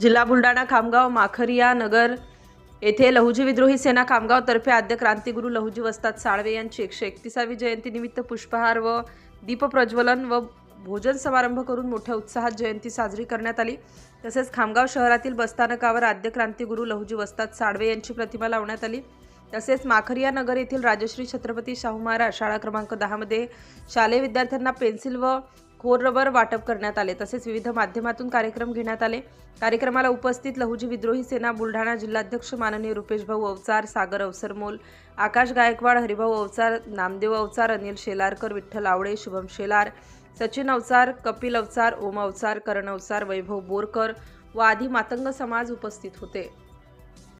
जिल्हा बुलढाणा खामगाव माखरिया नगर येथे लहुजी विद्रोही सेना खामगावतर्फे आद्य क्रांतिगुरू लहुजी वस्ताद साळवे यांची एकशे एकतीसावी जयंतीनिमित्त पुष्पहार व दीपप्रज्वलन व भोजन समारंभ करून मोठ्या उत्साहात जयंती साजरी करण्यात आली. तसेच खामगाव शहरातील बसस्थानकावर आद्य क्रांतिगुरू लहुजी वस्ताद साळवे यांची प्रतिमा लावण्यात आली. तसेच माखरिया नगर येथील राजश्री छत्रपती शाहू महाराज शाळा क्रमांक दहामध्ये शालेय विद्यार्थ्यांना पेन्सिल व खोरवर वाटप करण्यात आले. तसेच विविध माध्यमातून कार्यक्रम घेण्यात आले. कार्यक्रमाला उपस्थित लहुजी विद्रोही सेना बुलढाणा जिल्हाध्यक्ष माननीय रुपेश भाऊ अवचार सागर अवसरमोल आकाश गायकवाड हरिभाऊ अवचार नामदेव अवचार अनिल शेलारकर विठ्ठल आवळे शुभम शेलार सचिन अवचार कपिल अवचार ओम अवचार करण अवचार वैभव बोरकर व आदी मातंग समाज उपस्थित होते.